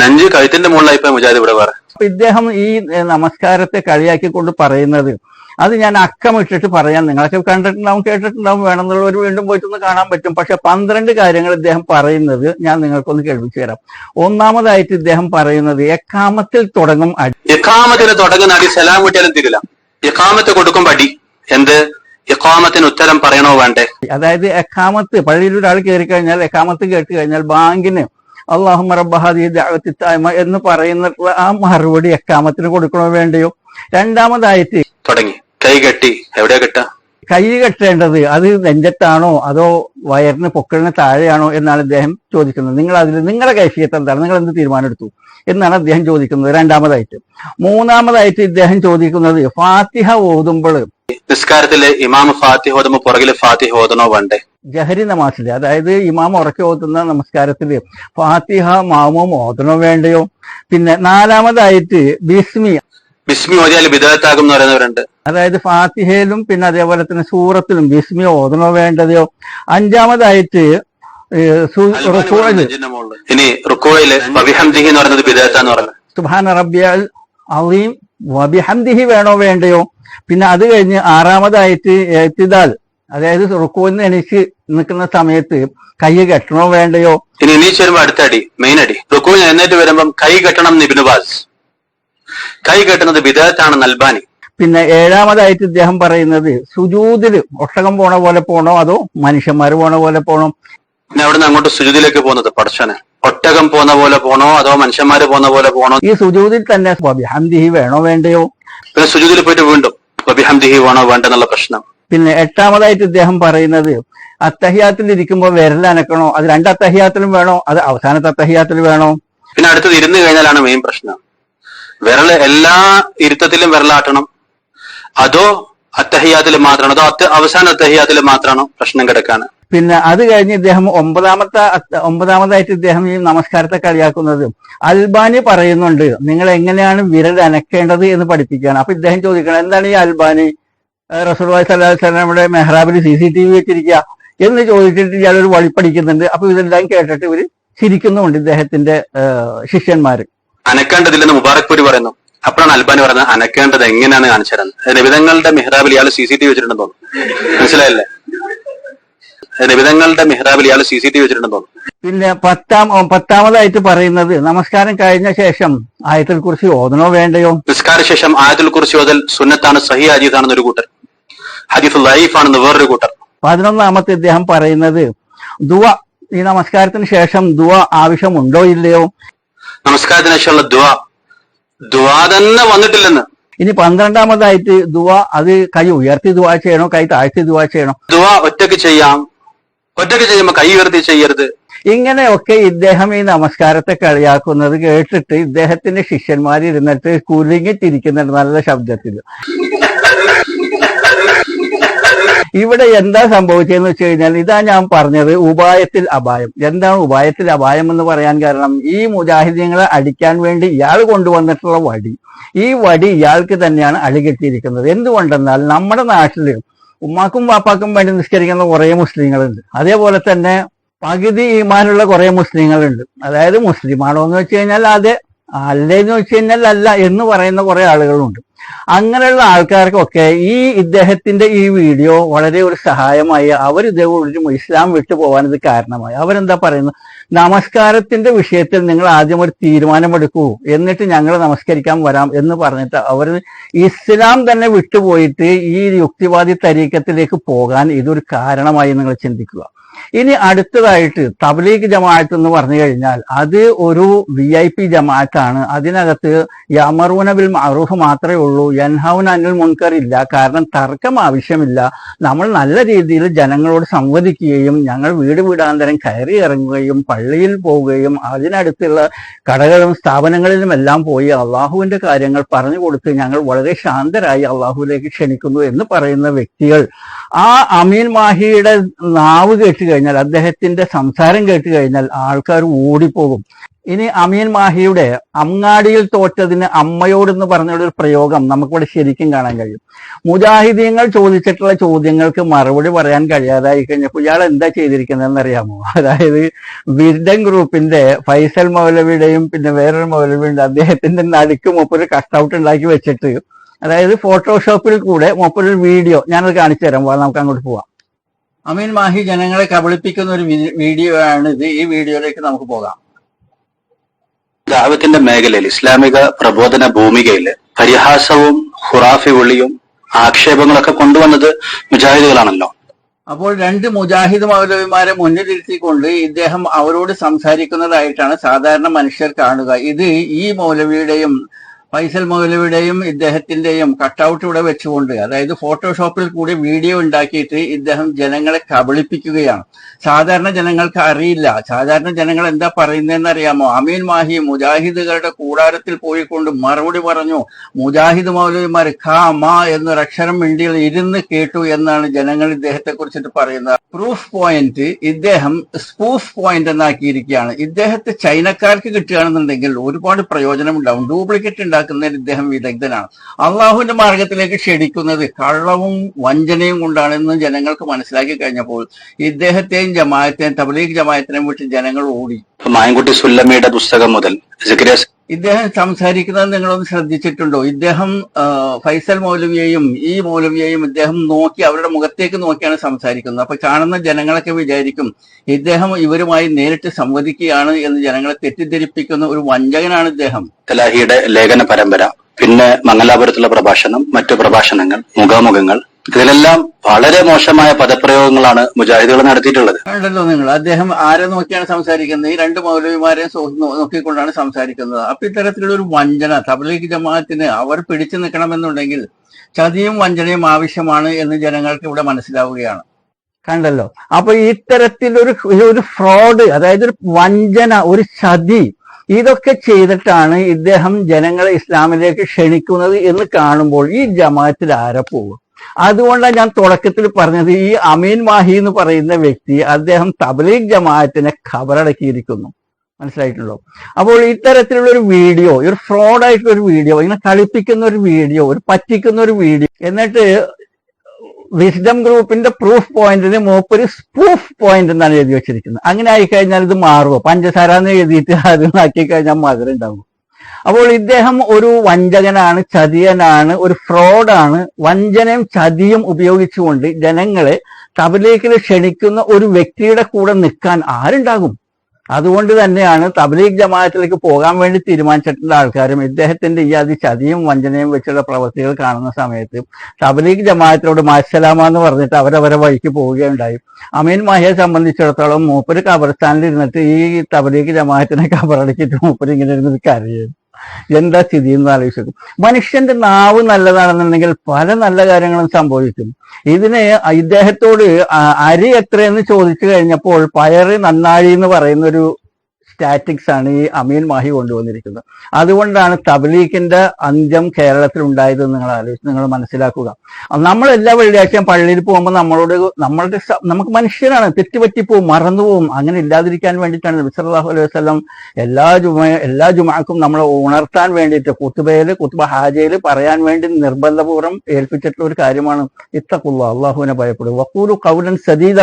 നെഞ്ച് കഴുത്തിന്റെ മുകളിലായി മുജാഹിദ് ഇവിടെ പറ ഇദ്ദേഹം ഈ നമസ്കാരത്തെ കളിയാക്കിക്കൊണ്ട് പറയുന്നത് അത് ഞാൻ അക്കമിട്ടിട്ട് പറയാം. നിങ്ങളൊക്കെ കണ്ടിട്ടുണ്ടാവും കേട്ടിട്ടുണ്ടാവും. വേണമെന്നുള്ളവർ വീണ്ടും പോയിട്ടൊന്ന് കാണാൻ പറ്റും. പക്ഷെ പന്ത്രണ്ട് കാര്യങ്ങൾ ഇദ്ദേഹം പറയുന്നത് ഞാൻ നിങ്ങൾക്കൊന്ന് കേൾപ്പിച്ചു തരാം. ഒന്നാമതായിട്ട് ഇദ്ദേഹം പറയുന്നത് എക്കാമത്തിൽ തുടങ്ങും അടി. എക്കാമത്തിൽ തുടങ്ങുന്ന അടി സലാം കിട്ടിയാലും തിരില്ല. എക്കാമത്ത് കൊടുക്കുമ്പോ അടി. എന്ത്? എക്കാമത്തിന് ഉത്തരം പറയണോ വേണ്ടേ? അതായത് എക്കാമത്ത് പള്ളിയിൽ ഒരാൾ കയറി കഴിഞ്ഞാൽ എക്കാമത്ത് കേട്ട് കഴിഞ്ഞാൽ ബാങ്കിന് അള്ളാഹു റബ്ബഹാദി ദഅവത്തിത്തായ്മ എന്ന് പറയുന്ന ആ മറുപടി എക്കാമത്തിന് കൊടുക്കണോ വേണ്ടയോ? രണ്ടാമതായിട്ട് തുടങ്ങി. കൈ കെട്ടി. എവിടെയാ കെട്ട കൈ കെട്ടേണ്ടത് അത് നെഞ്ചത്താണോ അതോ വയറിന് പൊക്കളിന് താഴെയാണോ എന്നാണ് അദ്ദേഹം ചോദിക്കുന്നത്. നിങ്ങൾ അതിൽ നിങ്ങളുടെ കൈഫിയത്ത് എന്താണ്? നിങ്ങൾ എന്ത് തീരുമാനമെടുത്തു? എന്നാണ് അദ്ദേഹം ചോദിക്കുന്നത് രണ്ടാമതായിട്ട്. മൂന്നാമതായിട്ട് ഇദ്ദേഹം ചോദിക്കുന്നത് ഫാത്തിഹ ഓതുമ്പോൾ നിസ്കാരത്തിലെ ഇമാം ഫാത്തിഹ ഓതുമ്പോൾ പുറകിൽ ഫാത്തിഹ ഓതണോ വേണ്ടേ? ജഹരി നമാസിൽ അതായത് ഇമാം ഉറക്കി ഓതുന്ന നമസ്കാരത്തിൽ ഫാത്തിഹ മാമും ഓതണോ വേണ്ടയോ? പിന്നെ നാലാമതായിട്ട് ബിസ്മി ബിസ്മി ഓതിയാൽ ബിദാത്താകും എന്ന് പറയുന്നവരുണ്ട്. അതായത് ഫാത്തിഹയിലും പിന്നെ അതേപോലെ തന്നെ സൂറത്തിലും ബിസ്മി ഓതണോ വേണ്ടതയോ? അഞ്ചാമതായിട്ട് ഇനി റുക്കോയിൽ വബിഹംദിഹി എന്ന് പറയുന്നത് സുബാന വബിഹംദിഹി വേണോ വേണ്ടയോ? പിന്നെ അത് കഴിഞ്ഞ് ആറാമതായിട്ട് എത്തിദാൽ. അതായത് റുക്കോന്ന് എണീച്ച് നിൽക്കുന്ന സമയത്ത് കൈ കെട്ടണോ വേണ്ടയോ? ഇനി എണീച്ച് വരുമ്പോ അടുത്ത അടി മെയിൻ അടി. റുക്കോ എഴുന്നേറ്റ് വരുമ്പം കൈ കെട്ടണം നിബിനുബാസ് കൈ കെട്ടുന്നത് വിദേഹത്താണ് നൽബാനി. പിന്നെ ഏഴാമതായിട്ട് ഇദ്ദേഹം പറയുന്നത് സുജൂതിൽ ഒട്ടകം പോണ പോലെ പോണോ അതോ മനുഷ്യന്മാർ പോണ പോലെ പോണോ? പിന്നെ അവിടുന്ന് അങ്ങോട്ട് സുജൂതിലേക്ക് പോകുന്നത് പടച്ചനെ. ഒട്ടകം പോന്ന പോലെ പോണോ അതോ മനുഷ്യന്മാര് പോന്ന പോലെ പോണോ? ഈ സുജൂതിൽ തന്നെ ഹന്തിഹി വേണോ വേണ്ടയോ? പിന്നെ സുജൂതിൽ പോയിട്ട് വീണ്ടും അഭിഹംദിഹി വേണോ വേണ്ടെന്നുള്ള പ്രശ്നം. പിന്നെ എട്ടാമതായിട്ട് ഇദ്ദേഹം പറയുന്നത് അത്തഹിയാത്തിൽ ഇരിക്കുമ്പോൾ വിരൽ അനക്കണോ? അത് രണ്ട് അത്തഹിയാത്തിലും വേണോ? അത് അവസാനത്തെ അത്തഹിയാത്തിൽ വേണോ? പിന്നെ അടുത്തത് ഇരുന്ന് കഴിഞ്ഞാലാണ് മെയിൻ പ്രശ്നം. വിരൽ എല്ലാ ഇരുത്തത്തിലും വിരലാട്ടണം. അതോ അത്തഹിയാത്തിൽ മാത്രമാണ് അതോ അത്ത അവസാന അത്തഹിയാത്തിൽ മാത്രമാണോ പ്രശ്നം കിടക്കാണ്. പിന്നെ അത് കഴിഞ്ഞ് ഇദ്ദേഹം ഒമ്പതാമത്തെ ഒമ്പതാമതായിട്ട് ഇദ്ദേഹം ഈ നമസ്കാരത്തെ കളിയാക്കുന്നത്. അൽബാനി പറയുന്നുണ്ട് നിങ്ങൾ എങ്ങനെയാണ് വിരൽ അനക്കേണ്ടത് എന്ന് പഠിപ്പിക്കുകയാണ്. അപ്പൊ ഇദ്ദേഹം ചോദിക്കണം എന്താണ് ഈ അൽബാനി? റസൂൽ സല്ലാഹു വസ്ലാമയുടെ മെഹ്റാബിൽ സി സി ടി വി വെച്ചിരിക്കുക എന്ന് ചോദിച്ചിട്ട് ഇയാൾ ഒരു വഴി പഠിക്കുന്നുണ്ട്. അപ്പൊ ഇതെല്ലാം കേട്ടിട്ട് ഇവർ ചിരിക്കുന്നുണ്ട് ഇദ്ദേഹത്തിന്റെ ശിഷ്യന്മാര്. അനക്കേണ്ടതില്ലെന്ന് മുബാറക് പുരി പറയുന്നു. അപ്പോഴാണ് അൽബാനി പറയുന്നത് അനക്കേണ്ടത് എങ്ങനെയാണ് കാണിച്ചു തരുന്നത് രവിതങ്ങളുടെ മെഹ്റാബിൽ ഇയാൾ സി സി ടി വെച്ചിട്ടുണ്ടെന്ന് തോന്നുന്നു. മനസ്സിലായില്ലേ? നിബിധങ്ങളുടെ മെഹ്റാബിൽ ഇയാൾ സി സി ടി വെച്ചിട്ടുണ്ടെന്ന് തോന്നുന്നു. പിന്നെ പത്താം പത്താമതായിട്ട് പറയുന്നത് നമസ്കാരം കഴിഞ്ഞ ശേഷം ആയത്തിൽ കുറിച്ച് ഓതണോ വേണ്ടയോ? നിസ്കാര ശേഷം ആയത്തിൽ കുറിച്ച് ഓതൽ സുന്നത്താണ് സഹി ഹദീസാണെന്ന് ഒരു കൂട്ടർ. ഹജീഫ് ലൈഫ് ആണെന്ന് വേറൊരു കൂട്ടർ. പതിനൊന്നാമത്തെ ഇദ്ദേഹം പറയുന്നത് ദുവ ഈ നമസ്കാരത്തിന് ശേഷം ദുവ ആവശ്യമുണ്ടോ ഇല്ലയോ? നമസ്കാരത്തിന് ശേഷമുള്ള ദുവ ദുവാ തന്നെ വന്നിട്ടില്ലെന്ന്. ഇനി പന്ത്രണ്ടാമതായിട്ട് ദുവ അത് കൈ ഉയർത്തി ദുവ ചെയ്യണോ കൈ താഴ്ത്തി ദുവ ചെയ്യണോ? ദുവ ഒറ്റയ്ക്ക് ചെയ്യാം. ഒറ്റയ്ക്ക് ചെയ്യുമ്പോൾ കൈ ഉയർത്തി ചെയ്യരുത്. ഇങ്ങനെയൊക്കെ ഇദ്ദേഹം ഈ നമസ്കാരത്തെ കളിയാക്കുന്നത് കേട്ടിട്ട് ഇദ്ദേഹത്തിന്റെ ശിഷ്യന്മാരിരുന്നിട്ട് കുലുങ്ങിത്തിരിക്കുന്നുണ്ട് നല്ല ശബ്ദത്തിൽ ഇവിടെ എന്താ സംഭവിച്ചതെന്ന് വെച്ച് കഴിഞ്ഞാൽ ഇതാ ഞാൻ പറഞ്ഞത് ഉപായത്തിൽ അപായം. എന്താണ് ഉപായത്തിൽ അപായം എന്ന് പറയാൻ കാരണം ഈ മുജാഹിദീങ്ങളെ അടിക്കാൻ വേണ്ടി ഇയാൾ കൊണ്ടുവന്നിട്ടുള്ള വടി. ഈ വടി ഇയാൾക്ക് തന്നെയാണ് അടികെട്ടിയിരിക്കുന്നത്. എന്തുകൊണ്ടെന്നാൽ നമ്മുടെ നാട്ടിൽ ഉമ്മാക്കും വാപ്പാക്കും വേണ്ടി നിസ്കരിക്കുന്ന കുറെ മുസ്ലിങ്ങളുണ്ട്. അതേപോലെ തന്നെ പകുതി ഈമാനുള്ള കുറെ മുസ്ലിങ്ങളുണ്ട്. അതായത് മുസ്ലിമാണോ എന്ന് വെച്ച് കഴിഞ്ഞാൽ അതെ അല്ലേന്ന് വെച്ച് കഴിഞ്ഞാൽ അല്ല എന്ന് പറയുന്ന കുറെ ആളുകളുണ്ട്. അങ്ങനെയുള്ള ആൾക്കാർക്കൊക്കെ ഈ ഇദ്ദേഹത്തിന്റെ ഈ വീഡിയോ വളരെ ഒരു സഹായമായി അവർ ഇതേപോലെ ഇസ്ലാം വിട്ടു പോകാൻ ഇത് കാരണമായി. അവരെന്താ പറയുന്നത് നമസ്കാരത്തിന്റെ വിഷയത്തിൽ നിങ്ങൾ ആദ്യം ഒരു തീരുമാനമെടുക്കൂ. എന്നിട്ട് ഞങ്ങൾ നമസ്കരിക്കാൻ വരാം എന്ന് പറഞ്ഞിട്ട് അവർ ഇസ്ലാം തന്നെ വിട്ടുപോയിട്ട് ഈ യുക്തിവാദി തരീക്കത്തിലേക്ക് പോകാൻ ഇതൊരു കാരണമായി നിങ്ങൾ ചിന്തിക്കുക. ഇനി അടുത്തതായിട്ട് തബ്ലീഗ് ജമാഅത്ത് എന്ന് പറഞ്ഞു കഴിഞ്ഞാൽ അത് ഒരു വി ഐ പി ജമാഅത്താണ്. അതിനകത്ത് യമറൂന ബിൽ മഅറൂഫ് മാത്രമേ ഉള്ളൂ. യൻഹൗൻ അനിൽ മുൻകർ ഇല്ല. കാരണം തർക്കം ആവശ്യമില്ല. നമ്മൾ നല്ല രീതിയിൽ ജനങ്ങളോട് സംവദിക്കുകയും ഞങ്ങൾ വീട് വീടാന്തരം കയറി ഇറങ്ങുകയും പള്ളിയിൽ പോവുകയും അതിനടുത്തുള്ള കടകളും സ്ഥാപനങ്ങളിലും എല്ലാം പോയി അള്ളാഹുവിന്റെ കാര്യങ്ങൾ പറഞ്ഞു കൊടുത്ത് ഞങ്ങൾ വളരെ ശാന്തരായി അള്ളാഹുവിലേക്ക് ക്ഷണിക്കുന്നു എന്ന് പറയുന്ന വ്യക്തികൾ. ആ അമീൻ മാഹിയുടെ നാവ് കേട്ട് കഴിഞ്ഞാൽ അദ്ദേഹത്തിന്റെ സംസാരം കേട്ട് കഴിഞ്ഞാൽ ആൾക്കാർ ഓടിപ്പോകും. ഇനി അമീൻ മാഹിയുടെ അങ്ങാടിയിൽ തോറ്റതിന് അമ്മയോടെന്ന് പറഞ്ഞൊരു പ്രയോഗം നമുക്കിവിടെ ശരിക്കും കാണാൻ കഴിയും. മുജാഹിദീങ്ങൾ ചോദിച്ചിട്ടുള്ള ചോദ്യങ്ങൾക്ക് മറുപടി പറയാൻ കഴിയാതായി കഴിഞ്ഞപ്പോൾ ഇയാൾ എന്താ ചെയ്തിരിക്കുന്നതെന്ന് അറിയാമോ? അതായത് വിരുദ്ധൻ ഗ്രൂപ്പിന്റെ ഫൈസൽ മൗലവിയുടെയും പിന്നെ വേറൊരു മൗലവിയുണ്ട് അദ്ദേഹത്തിന്റെ നടുക്ക് മുപ്പൊരു കട്ടൗട്ട് ഉണ്ടാക്കി വെച്ചിട്ട് അതായത് ഫോട്ടോഷോപ്പിൽ കൂടെ മൊപ്പൊരു വീഡിയോ ഞാനത് കാണിച്ചു തരാം നമുക്ക് അങ്ങോട്ട് പോവാം. അമീൻ മാഹി ജനങ്ങളെ കബളിപ്പിക്കുന്ന ഒരു വീഡിയോ ആണ് ഇത്. ഈ വീഡിയോയിലേക്ക് നമുക്ക് പോകാം. ദാവത്തിന്റെ മേഖലയിൽ ഇസ്ലാമിക പ്രബോധന ഭൂമികയിൽ പരിഹാസവും ഹുറാഫി വിളിയും ആക്ഷേപങ്ങളൊക്കെ കൊണ്ടുവന്നത് മുജാഹിദുകളാണല്ലോ. അപ്പോൾ രണ്ട് മുജാഹിദ് മൗലവിമാരെ മുന്നിലിരുത്തിക്കൊണ്ട് ഇദ്ദേഹം അവരോട് സംസാരിക്കുന്നതായിട്ടാണ് സാധാരണ മനുഷ്യർ കാണുക. ഇത് ഈ മൗലവിയുടെയും ഫൈസൽ മൗലവിയുടെയും ഇദ്ദേഹത്തിന്റെയും കട്ടൗട്ട് ഇവിടെ വെച്ചുകൊണ്ട് അതായത് ഫോട്ടോഷോപ്പിൽ കൂടി വീഡിയോ ഉണ്ടാക്കിയിട്ട് ഇദ്ദേഹം ജനങ്ങളെ കബളിപ്പിക്കുകയാണ്. സാധാരണ ജനങ്ങൾക്ക് അറിയില്ല. സാധാരണ ജനങ്ങൾ എന്താ പറയുന്നതെന്ന് അറിയാമോ അമീൻ മാഹി മുജാഹിദുകളുടെ കൂടാരത്തിൽ പോയിക്കൊണ്ട് മറുപടി പറഞ്ഞു മുജാഹിദ് മൗലവിമാർ ഖാ മാ എന്നൊരക്ഷരം മിണ്ടിയിൽ ഇരുന്ന് കേട്ടു എന്നാണ് ജനങ്ങൾ ഇദ്ദേഹത്തെ കുറിച്ചിട്ട് പറയുന്നത്. പ്രൂഫ് പോയിന്റ് ഇദ്ദേഹം സ്പൂഫ് പോയിന്റ് എന്നാക്കിയിരിക്കുകയാണ്. ഇദ്ദേഹത്തെ ചൈനക്കാർക്ക് കിട്ടുകയാണെന്നുണ്ടെങ്കിൽ ഒരുപാട് പ്രയോജനം ഉണ്ടാവും. ഡ്യൂപ്ലിക്കേറ്റ് ഉണ്ടാക്കുന്നതിൽ ഇദ്ദേഹം വിദഗ്ധനാണ്. അള്ളാഹുവിന്റെ മാർഗത്തിലേക്ക് ക്ഷണിക്കുന്നത് കള്ളവും വഞ്ചനയും കൊണ്ടാണെന്ന് ജനങ്ങൾക്ക് മനസ്സിലാക്കി കഴിഞ്ഞപ്പോൾ ഇദ്ദേഹത്തെയും ജമായത്തെയും തബ്ലീഗ് ജമായത്തിനെയും വിട്ട് ജനങ്ങൾ ഓടി. മായൻകുട്ടി സുല്ലമ്മയുടെ പുസ്തകം മുതൽ ഇദ്ദേഹം സംസാരിക്കുന്നത് നിങ്ങളൊന്ന് ശ്രദ്ധിച്ചിട്ടുണ്ടോ? ഇദ്ദേഹം ഫൈസൽ മൗലവിയെയും ഈ മൗലവിയെയും ഇദ്ദേഹം നോക്കി അവരുടെ മുഖത്തേക്ക് നോക്കിയാണ് സംസാരിക്കുന്നത്. അപ്പൊ കാണുന്ന ജനങ്ങളൊക്കെ വിചാരിക്കും ഇദ്ദേഹം ഇവരുമായി നേരിട്ട് സംവദിക്കുകയാണ് എന്ന് ജനങ്ങളെ തെറ്റിദ്ധരിപ്പിക്കുന്ന ഒരു വഞ്ചകനാണ് ഇദ്ദേഹം. തലാഹിയുടെ ലേഖന പരമ്പര പിന്നെ മംഗലാപുരത്തുള്ള പ്രഭാഷണം മറ്റു പ്രഭാഷണങ്ങൾ മുഖാമുഖങ്ങൾ ഇതിലെല്ലാം വളരെ മോശമായ പദപ്രയോഗങ്ങളാണ് മുജാഹിദുകൾ നടത്തിയിട്ടുള്ളത്. കണ്ടല്ലോ നിങ്ങൾ. അദ്ദേഹം ആരെ നോക്കിയാണ് സംസാരിക്കുന്നത്? ഈ രണ്ട് മൗലവിമാരെ നോക്കിക്കൊണ്ടാണ് സംസാരിക്കുന്നത്. അപ്പൊ ഇത്തരത്തിലുള്ള ഒരു വഞ്ചന തബ്ലീഗ് ജമാഅത്തിന് അവർ പിടിച്ചു നിൽക്കണമെന്നുണ്ടെങ്കിൽ ചതിയും വഞ്ചനയും ആവശ്യമാണ് എന്ന് ജനങ്ങൾക്ക് ഇവിടെ മനസ്സിലാവുകയാണ്. കണ്ടല്ലോ. അപ്പൊ ഇത്തരത്തിലൊരു ഒരു ഫ്രോഡ് അതായത് ഒരു വഞ്ചന ഒരു ചതി ഇതൊക്കെ ചെയ്തിട്ടാണ് ഇദ്ദേഹം ജനങ്ങളെ ഇസ്ലാമിലേക്ക് ക്ഷണിക്കുന്നത് എന്ന് കാണുമ്പോൾ ഈ ജമാഅത്തിൽ ആരെ പോകും അതുകൊണ്ടാണ് ഞാൻ തുടക്കത്തിൽ പറഞ്ഞത് ഈ അമീൻ മാഹി എന്ന് പറയുന്ന വ്യക്തി അദ്ദേഹം തബ്ലീഗ് ജമാഅത്തിനെ ഖബറടക്കിയിരിക്കുന്നു. മനസ്സിലായിട്ടുണ്ടോ? അപ്പോൾ ഇത്തരത്തിലുള്ള ഒരു വീഡിയോ ഒരു ഫ്രോഡ് ആയിട്ടുള്ള ഒരു വീഡിയോ ഇങ്ങനെ കളിപ്പിക്കുന്ന ഒരു വീഡിയോ ഒരു പറ്റിക്കുന്ന ഒരു വീഡിയോ എന്നിട്ട് വിസ്ഡം ഗ്രൂപ്പിന്റെ പ്രൂഫ് പോയിന്റിന് മൂപ്പൊരു സ്പൂഫ് പോയിന്റ് എന്നാണ് എഴുതി വെച്ചിരിക്കുന്നത്. അങ്ങനെ ആയിക്കഴിഞ്ഞാൽ ഇത് മാറുമോ പഞ്ചസാര എന്ന് എഴുതിയിട്ട് അത് ആക്കി കഴിഞ്ഞാൽ മധുരം ഉണ്ടാവും അപ്പോൾ ഇദ്ദേഹം ഒരു വഞ്ചകനാണ് ചതിയനാണ് ഒരു ഫ്രോഡാണ്. വഞ്ചനയും ചതിയും ഉപയോഗിച്ചുകൊണ്ട് ജനങ്ങളെ തബലീഗിൽ ക്ഷണിക്കുന്ന ഒരു വ്യക്തിയുടെ കൂടെ നിൽക്കാൻ ആരുണ്ടാകും? അതുകൊണ്ട് തന്നെയാണ് തബ്ലീഗ് ജമാഅത്തിലേക്ക് പോകാൻ വേണ്ടി തീരുമാനിച്ചിട്ടുള്ള ആൾക്കാരും ഇദ്ദേഹത്തിന്റെ ഈ അതി ചതിയും വഞ്ചനയും വെച്ചുള്ള പ്രവൃത്തികൾ കാണുന്ന സമയത്ത് തബ്ലീഗ് ജമാഅത്തിനോട് മാസലാമ എന്ന് പറഞ്ഞിട്ട് അവരവരെ വഴിക്ക് പോവുകയുണ്ടായി. അമീൻ മാഹിയെ സംബന്ധിച്ചിടത്തോളം മൂപ്പര് കബർസ്ഥാനിൽ ഇരുന്നിട്ട് ഈ തബ്ലീഗ് ജമാഅത്തിനെ കബറടക്കിയിട്ട് മൂപ്പര് ഇങ്ങനെ ഇരുന്നിട്ട് കരയും എന്താ സ്ഥിതി എന്ന് ആലോചിക്കും മനുഷ്യന്റെ നാവ് നല്ലതാണെന്നുണ്ടെങ്കിൽ പല നല്ല കാര്യങ്ങളും സംഭവിക്കും. ഇതിനെ ഇദ്ദേഹത്തോട് അരി എത്രയെന്ന് ചോദിച്ചു കഴിഞ്ഞപ്പോൾ പയറ് നന്നാഴി എന്ന് പറയുന്ന ഒരു സ്റ്റാറ്റിക്സ് ആണ് ഈ അമീൻ മാഹി കൊണ്ടുവന്നിരിക്കുന്നത്. അതുകൊണ്ടാണ് തബ്ലീഗിന്റെ അന്ത്യം കേരളത്തിൽ ഉണ്ടായത് നിങ്ങൾ ആലോചിച്ച് നിങ്ങൾ മനസ്സിലാക്കുക. നമ്മൾ എല്ലാ വെള്ളിയാഴ്ചയും പള്ളിയിൽ പോകുമ്പോൾ നമ്മളോട് നമ്മളുടെ നമുക്ക് മനുഷ്യരാണ് തെറ്റുപറ്റിപ്പോവും മറന്നുപോകും അങ്ങനെ ഇല്ലാതിരിക്കാൻ വേണ്ടിയിട്ടാണ് നബി സല്ലല്ലാഹു അലൈഹി വസല്ലം എല്ലാ ജുമ എല്ലാ ജുമാക്കും നമ്മളെ ഉണർത്താൻ വേണ്ടിയിട്ട് കുത്തുബയിൽ കുത്തുബ ഹാജയിൽ പറയാൻ വേണ്ടി നിർബന്ധപൂർവം ഏൽപ്പിച്ചിട്ടുള്ള ഒരു കാര്യമാണ് ഇത്തക്കുള്ള അള്ളാഹുവിനെ ഭയപ്പെടുക. വക്കൂലു കൗലൻ സദീദ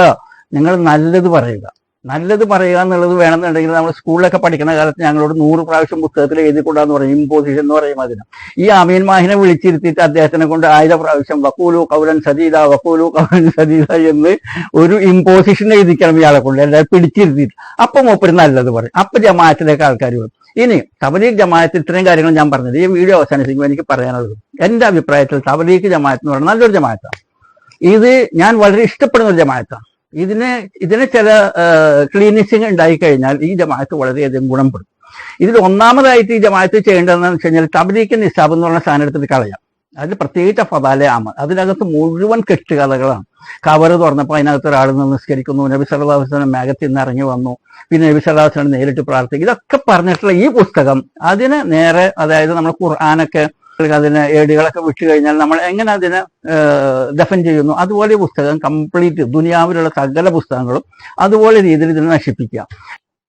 നിങ്ങൾ നല്ലത് പറയുക. നല്ലത് പറയുക എന്നുള്ളത് വേണമെന്നുണ്ടെങ്കിൽ നമ്മൾ സ്കൂളിലൊക്കെ പഠിക്കുന്ന കാലത്ത് ഞങ്ങളോട് നൂറ് പ്രാവശ്യം പുസ്തകത്തിൽ എഴുതിക്കൊണ്ടാന്ന് പറയും ഇമ്പോസിഷൻ എന്ന് പറയും അതിന്. ഈ അമീൻ മാഹിനെ വിളിച്ചിരുത്തിയിട്ട് അദ്ദേഹത്തിനെ കൊണ്ട് ആയിരം പ്രാവശ്യം വക്കൂലു കൗലൻ സദീദ വക്കൂലു കൗലൻ സദീദ എന്ന് ഒരു ഇമ്പോസിഷൻ എഴുതിക്കണം ഇയാളെ കൊണ്ട്. എല്ലാവരും പിടിച്ചിരുത്തിയിട്ട് അപ്പൊ മൂപ്പര് നല്ലത് പറയും. അപ്പൊ ജമാഅത്തിലേക്ക് ആൾക്കാർ വരും. ഇനി തബലീഗ് ജമാഅത്ത് ഇത്രയും കാര്യങ്ങൾ ഞാൻ പറഞ്ഞത്. ഈ വീഡിയോ അവസാനിപ്പിക്കുമ്പോൾ എനിക്ക് പറയാനുള്ളത് എന്റെ അഭിപ്രായത്തിൽ തബലീഗ് ജമാഅത്ത് എന്ന് പറയുന്നത് നല്ലൊരു ജമാഅത്താണ്. ഇത് ഞാൻ വളരെ ഇഷ്ടപ്പെടുന്ന ഒരു ജമാഅത്താണ്. ഇതിന് ഇതിന് ചില ക്ലീനിസിങ് ഉണ്ടായി കഴിഞ്ഞാൽ ഈ ജമാഅത്ത് വളരെയധികം ഗുണപ്പെടും. ഇതിൽ ഒന്നാമതായിട്ട് ഈ ജമാഅത്ത് ചെയ്യേണ്ടതെന്ന് വെച്ച് കഴിഞ്ഞാൽ തബലീക്ക് നിസാബ് എന്ന് പറഞ്ഞ സാധനം എടുത്തിട്ട് കളയാം. അതിൽ പ്രത്യേകിച്ച് ഫതാലെ ആമ അതിനകത്ത് മുഴുവൻ കെട്ടുകഥകളാണ്. കവറ് തുറന്നപ്പോൾ അതിനകത്ത് ഒരാൾ നിസ്കരിക്കുന്നു നബി വസല്ലം മേഘത്തിൽ നിന്ന് ഇറങ്ങി വന്നു. പിന്നെ നബി വസല്ലം നേരിട്ട് പ്രാർത്ഥിക്കും. ഇതൊക്കെ പറഞ്ഞിട്ടുള്ള ഈ പുസ്തകം അതിന് നേരെ അതായത് നമ്മൾ ഖുർആാനൊക്കെ അതിന് ഏടുകളൊക്കെ വിട്ടു കഴിഞ്ഞാൽ നമ്മൾ എങ്ങനെ അതിനെ ദഫൻ ചെയ്യുന്നു? അതുപോലെ പുസ്തകം കംപ്ലീറ്റ് ദുനിയാവിലുള്ള സകല പുസ്തകങ്ങളും അതുപോലെ രീതിയിൽ ഇതിനെ നശിപ്പിക്കുക.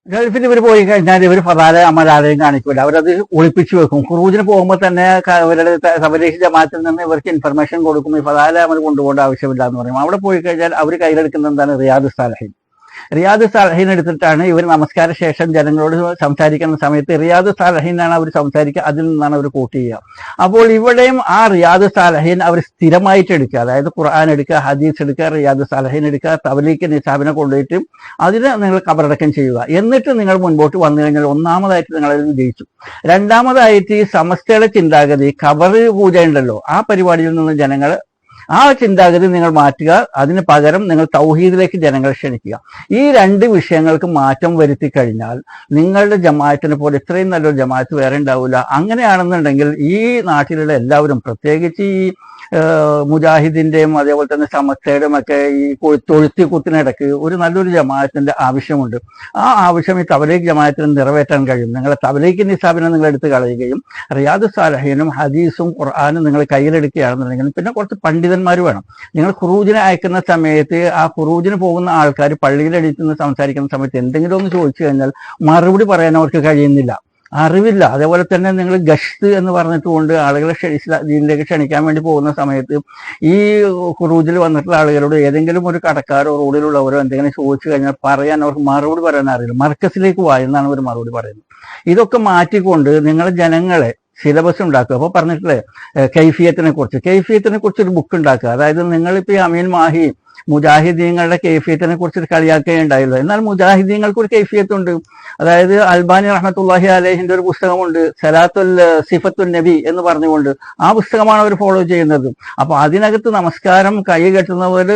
ഗൾഫിൽ ഇവർ പോയി കഴിഞ്ഞാൽ ഇവർ ഫതാലെ അമലാലയം കാണിക്കില്ല അവരത് ഒളിപ്പിച്ചു വെക്കും. ക്രൂജിന് പോകുമ്പോൾ തന്നെ അവരുടെ സബരീഷ് ജമാത്തിൽ നിന്ന് ഇവർക്ക് ഇൻഫർമേഷൻ കൊടുക്കും. ഈ ഫതാലെ അമൽ കൊണ്ടുപോകേണ്ട ആവശ്യമില്ല എന്ന് പറയും. അവിടെ പോയി കഴിഞ്ഞാൽ അവർ കയ്യിലെടുക്കുന്ന എന്താണ്? റിയാദ് സാലഹിൻ. റിയാദ് സാലഹീൻ എടുത്തിട്ടാണ് ഇവർ നമസ്കാര ശേഷം ജനങ്ങളോട് സംസാരിക്കുന്ന സമയത്ത് റിയാദ് സാലഹീനാണ് അവർ സംസാരിക്കുക അതിൽ നിന്നാണ് അവർ കോട്ട് ചെയ്യുക. അപ്പോൾ ഇവിടെയും ആ റിയാദ് സാലഹീൻ അവർ സ്ഥിരമായിട്ട് എടുക്കുക. അതായത് ഖുർആൻ എടുക്കുക ഹദീസ് എടുക്കുക റിയാദ് സാലഹീൻ എടുക്കുക തബലീക്ക് നിസാബിനെ കൊണ്ടുപോയിട്ട് അതിന് നിങ്ങൾ കബറടക്കം ചെയ്യുക. എന്നിട്ട് നിങ്ങൾ മുൻപോട്ട് വന്നു കഴിഞ്ഞാൽ ഒന്നാമതായിട്ട് നിങ്ങൾ അതിൽ രണ്ടാമതായിട്ട് ഈ സമസ്തയുടെ ചിന്താഗതി ഖബർ പൂജ ഉണ്ടല്ലോ ആ പരിപാടിയിൽ നിന്ന് ജനങ്ങൾ ആ ചിന്താഗതി നിങ്ങൾ മാറ്റുക. അതിന് പകരം നിങ്ങൾ തൗഹീദിലേക്ക് ജനങ്ങളെ ക്ഷണിക്കുക. ഈ രണ്ട് വിഷയങ്ങൾക്ക് മാറ്റം വരുത്തി കഴിഞ്ഞാൽ നിങ്ങളുടെ ജമാഅത്തിനെ പോലെ ഇത്രയും നല്ലൊരു ജമാഅത്ത് വേറെ ഉണ്ടാവില്ല അങ്ങനെയാണെന്നുണ്ടെങ്കിൽ ഈ നാട്ടിലുള്ള എല്ലാവരും പ്രത്യേകിച്ച് ഈ മുജാഹിദിന്റെയും അതേപോലെ തന്നെ സമസ്തയുടെയും ഒക്കെ ഈ തൊഴുത്തി കുത്തിനിടക്ക് ഒരു നല്ലൊരു ജമാഅത്തിന്റെ ആവശ്യമുണ്ട്. ആ ആവശ്യം ഈ തബലീഗ് ജമാഅത്തിന് നിറവേറ്റാൻ കഴിയും. നിങ്ങളെ തബലീഗ് നിസാബിനെ നിങ്ങൾ എടുത്ത് കളയുകയും റിയാദ് സാലഹീനും ഹദീസും ഖുർആാനും നിങ്ങൾ കയ്യിലെടുക്കുകയാണെന്നുണ്ടെങ്കിൽ പിന്നെ കുറച്ച് പണ്ഡിതന്മാർ വേണം. നിങ്ങൾ ഖുറൂജിനെ അയക്കുന്ന സമയത്ത് ആ ഖുറൂജിന് പോകുന്ന ആൾക്കാർ പള്ളിയിൽ എണീറ്റ് നിന്ന് സംസാരിക്കുന്ന സമയത്ത് എന്തെങ്കിലും ഒന്ന് ചോദിച്ചു കഴിഞ്ഞാൽ മറുപടി പറയാൻ അവർക്ക് കഴിയുന്നില്ല. അറിവില്ല. അതേപോലെ തന്നെ നിങ്ങൾ ഗഷ്ത് എന്ന് പറഞ്ഞിട്ടുകൊണ്ട് ആളുകളെ ക്ഷണിച്ചിലേക്ക് ക്ഷണിക്കാൻ വേണ്ടി പോകുന്ന സമയത്ത് ഈ ക്രൂജിൽ വന്നിട്ടുള്ള ആളുകളോട് ഏതെങ്കിലും ഒരു കടക്കാരോ റോഡിലുള്ളവരോ എന്തെങ്കിലും ചോദിച്ചു കഴിഞ്ഞാൽ പറയാൻ അവർക്ക് മറുപടി പറയാൻ അറിയില്ല. മർക്കസിലേക്ക് വായെന്നാണ് അവർ മറുപടി പറയുന്നത്. ഇതൊക്കെ മാറ്റിക്കൊണ്ട് നിങ്ങൾ ജനങ്ങളെ സിലബസ് ഉണ്ടാക്കുക. അപ്പോൾ പറഞ്ഞിട്ടില്ലേ കൈഫിയത്തിനെ കുറിച്ച്. കൈഫിയത്തിനെ കുറിച്ച് ഒരു ബുക്ക് ഉണ്ടാക്കുക. അതായത് നിങ്ങളിപ്പോൾ ഈ അമീൻ മാഹി മുജാഹിദീങ്ങളുടെ കൈഫിയത്തിനെ കുറിച്ച് കളിയാക്കുകയുണ്ടായല്ലോ എന്നാൽ മുജാഹിദീങ്ങൾക്ക് ഒരു കൈഫിയത്തുണ്ട്. അതായത് അൽബാനി റഹ്മത്തുല്ലാഹി അലേഹിന്റെ ഒരു പുസ്തകമുണ്ട് സലാത്തുൽ സിഫത്തുൽ നബി എന്ന് പറഞ്ഞുകൊണ്ട്. ആ പുസ്തകമാണ് അവർ ഫോളോ ചെയ്യുന്നത്. അപ്പൊ അതിനകത്ത് നമസ്കാരം കൈ കെട്ടുന്നവർ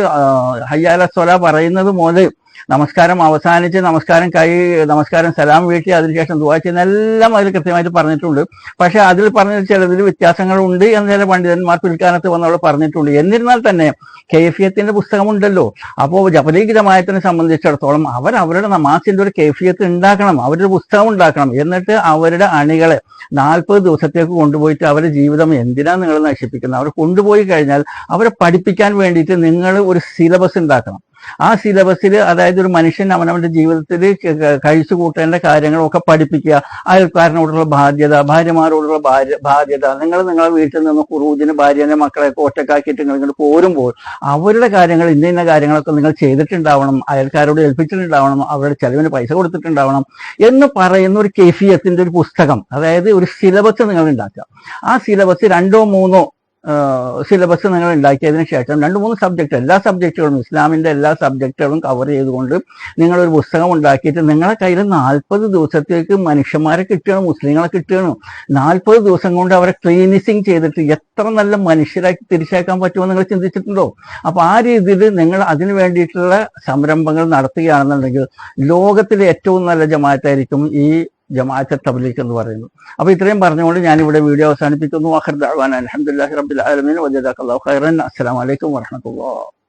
ഹയ്യാല സ്വല പറയുന്നത് മുതൽ നമസ്കാരം അവസാനിച്ച് നമസ്കാരം കൈ നമസ്കാരം സലാം വീട്ടി അതിനുശേഷം ദുവാ ചെയ്യുന്ന എല്ലാം അതിൽ കൃത്യമായിട്ട് പറഞ്ഞിട്ടുണ്ട്. പക്ഷെ അതിൽ പറഞ്ഞ ചിലതിൽ വ്യത്യാസങ്ങളുണ്ട് എന്ന് ചില പണ്ഡിതന്മാർ പിൽക്കാലത്ത് വന്നവിടെ പറഞ്ഞിട്ടുണ്ട്. എന്നിരുന്നാൽ തന്നെ കൈഫിയത്തിന്റെ പുസ്തകമുണ്ടല്ലോ. അപ്പോൾ ജപലീഗ് ജമായത്തിനെ സംബന്ധിച്ചിടത്തോളം അവർ അവരുടെ നമാസിന്റെ ഒരു കൈഫിയത്ത് ഉണ്ടാക്കണം അവരൊരു പുസ്തകം ഉണ്ടാക്കണം. എന്നിട്ട് അവരുടെ അണികളെ നാൽപ്പത് ദിവസത്തേക്ക് കൊണ്ടുപോയിട്ട് അവരുടെ ജീവിതം എന്തിനാ നിങ്ങൾ നശിപ്പിക്കുന്നത്? അവർ കൊണ്ടുപോയി കഴിഞ്ഞാൽ അവരെ പഠിപ്പിക്കാൻ വേണ്ടിയിട്ട് നിങ്ങൾ ഒരു സിലബസ് ഉണ്ടാക്കണം. ആ സിലബസിൽ അതായത് ഒരു മനുഷ്യൻ അവനവന്റെ ജീവിതത്തിൽ കഴിച്ചു കൂട്ടേണ്ട കാര്യങ്ങളൊക്കെ പഠിപ്പിക്കുക. അയൽക്കാരനോടുള്ള ബാധ്യത ഭാര്യമാരോടുള്ള ഭാര്യ ബാധ്യത നിങ്ങൾ നിങ്ങളെ വീട്ടിൽ നിന്ന് കുറൂജിന് ഭാര്യനെ മക്കളെ ഒറ്റക്കാക്കിയിട്ട് നിങ്ങൾ ഇങ്ങോട്ട് പോരുമ്പോൾ അവരുടെ കാര്യങ്ങൾ ഇന്ന ഇന്ന കാര്യങ്ങളൊക്കെ നിങ്ങൾ ചെയ്തിട്ടുണ്ടാവണം അയൽക്കാരോട് ഏൽപ്പിച്ചിട്ടുണ്ടാവണം അവരുടെ ചെലവിന് പൈസ കൊടുത്തിട്ടുണ്ടാവണം എന്ന് പറയുന്ന ഒരു കെഫിയത്തിന്റെ ഒരു പുസ്തകം അതായത് ഒരു സിലബസ് നിങ്ങൾ ഉണ്ടാക്കുക. ആ സിലബസ് രണ്ടോ മൂന്നോ സിലബസ് നിങ്ങൾ ഉണ്ടാക്കിയതിന് ശേഷം രണ്ട് മൂന്ന് സബ്ജക്റ്റ് എല്ലാ സബ്ജക്റ്റുകളും ഇസ്ലാമിന്റെ എല്ലാ സബ്ജക്റ്റുകളും കവർ ചെയ്തുകൊണ്ട് നിങ്ങളൊരു പുസ്തകം ഉണ്ടാക്കിയിട്ട് നിങ്ങളെ കയ്യിൽ നാൽപ്പത് ദിവസത്തേക്ക് മനുഷ്യന്മാരെ കിട്ടുകയാണ് മുസ്ലിങ്ങളെ കിട്ടുകയാണ്. നാൽപ്പത് ദിവസം കൊണ്ട് അവരെ ക്ലീനിസിങ് ചെയ്തിട്ട് എത്ര നല്ല മനുഷ്യരാക്കി തിരിച്ചേക്കാൻ പറ്റുമോ നിങ്ങൾ ചിന്തിച്ചിട്ടുണ്ടോ? അപ്പോൾ ആ രീതിയിൽ നിങ്ങൾ അതിന് വേണ്ടിയിട്ടുള്ള സംരംഭങ്ങൾ നടത്തുകയാണെന്നുണ്ടെങ്കിൽ ലോകത്തിലെ ഏറ്റവും നല്ല ജമാഅത്തായിരിക്കും ഈ ജമാഅത്തെ തബ്ലീഗ് എന്ന് പറയുന്നു. അപ്പൊ ഇത്രയും പറഞ്ഞുകൊണ്ട് ഞാൻ ഇവിടെ വീഡിയോ അവസാനിപ്പിക്കുന്നു. അഖർ ദഅ്വാന അൽഹംദുലില്ലാഹി റബ്ബിൽ ആലമീൻ. വജസാക്കല്ലാഹു ഖൈറൻ. അസ്സലാമു അലൈക്കും വറഹ്മത്തുള്ളാഹി